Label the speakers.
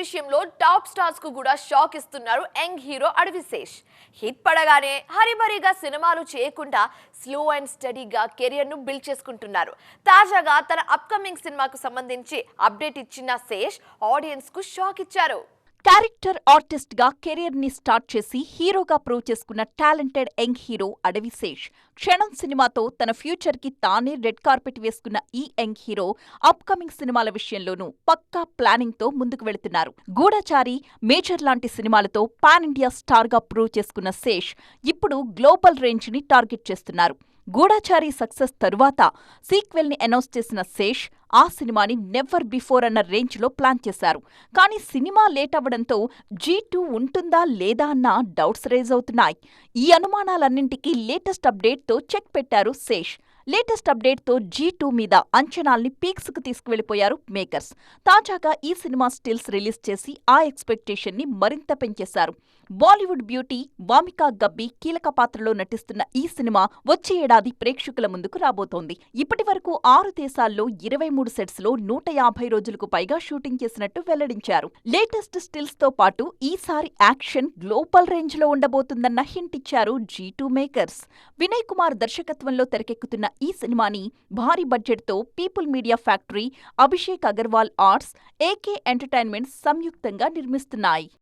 Speaker 1: విషయంలో టాప్ స్టార్స్కు కూడా షాక్ ఇస్తున్నారు యంగ్ హీరో అడవిశేష్ హిట్ పడగానే హరిబరిగా సినిమాలు చేయకుండా స్లో అండ్ స్టడీగా కెరియర్ను బిల్డ్ చేసుకుంటున్నారు. తాజాగా తన అప్కమింగ్ సినిమాకు సంబంధించి అప్డేట్ ఇచ్చిన శేష్ ఆడియన్స్కు షాక్ ఇచ్చారు.
Speaker 2: క్యారెక్టర్ ఆర్టిస్ట్గా కెరీర్ని స్టార్ట్ చేసి హీరోగా ప్రూవ్ చేసుకున్న టాలెంటెడ్ యంగ్ హీరో అడవిశేష్ క్షణం సినిమాతో తన ఫ్యూచర్కి తానే రెడ్ కార్పెట్ వేసుకున్న ఈ యంగ్ హీరో అప్కమింగ్ సినిమాల విషయంలోనూ పక్కా ప్లానింగ్తో ముందుకు వెళుతున్నారు. గూఢచారి మేజర్ లాంటి సినిమాలతో పాన్ ఇండియా స్టార్గా ప్రూవ్ చేసుకున్న శేష్ ఇప్పుడు గ్లోబల్ రేంజ్ని టార్గెట్ చేస్తున్నారు. గూఢచారి సక్సెస్ తరువాత సీక్వెల్ని అనౌన్స్ చేసిన శేష్ ఆ సినిమాని నెవర్ బిఫోర్ అన్న రేంజ్లో ప్లాన్ చేశారు. కానీ సినిమా లేట్ అవ్వడంతో జీ టూ ఉంటుందా లేదా అన్న డౌట్స్ రేజ్ అవుతున్నాయి. ఈ అనుమానాలన్నింటికీ లేటెస్ట్ అప్డేట్తో చెక్ పెట్టారు శేష్. లేటెస్ట్ అప్డేట్తో జీ టూ మీద అంచనాల్ని పీక్స్కు తీసుకువెళ్ళిపోయారు మేకర్స్. తాజాగా ఈ సినిమా స్టిల్స్ రిలీజ్ చేసి ఆ ఎక్స్పెక్టేషన్ని మరింత పెంచేశారు. బాలీవుడ్ బ్యూటీ వామికా గబ్బి కీలక పాత్రలో నటిస్తున్న ఈ సినిమా వచ్చే ఏడాది ప్రేక్షకుల ముందుకు రాబోతోంది. ఇప్పటి వరకు ఆరు దేశాల్లో ఇరవై మూడు సెట్స్లో నూట యాభై రోజులకు పైగా షూటింగ్ చేసినట్టు వెల్లడించారు. లేటెస్ట్ స్టిల్స్తో పాటు ఈసారి యాక్షన్ గ్లోబల్ రేంజ్లో ఉండబోతుందన్న హింట్ ఇచ్చారు G two makers. Vinay Kumar దర్శకత్వంలో తెరకెక్కుతున్న ఈ సినిమాని భారీ బడ్జెట్తో People Media Factory Abhishek Agarwal Arts AK Entertainment సంయుక్తంగా నిర్మిస్తున్నాయి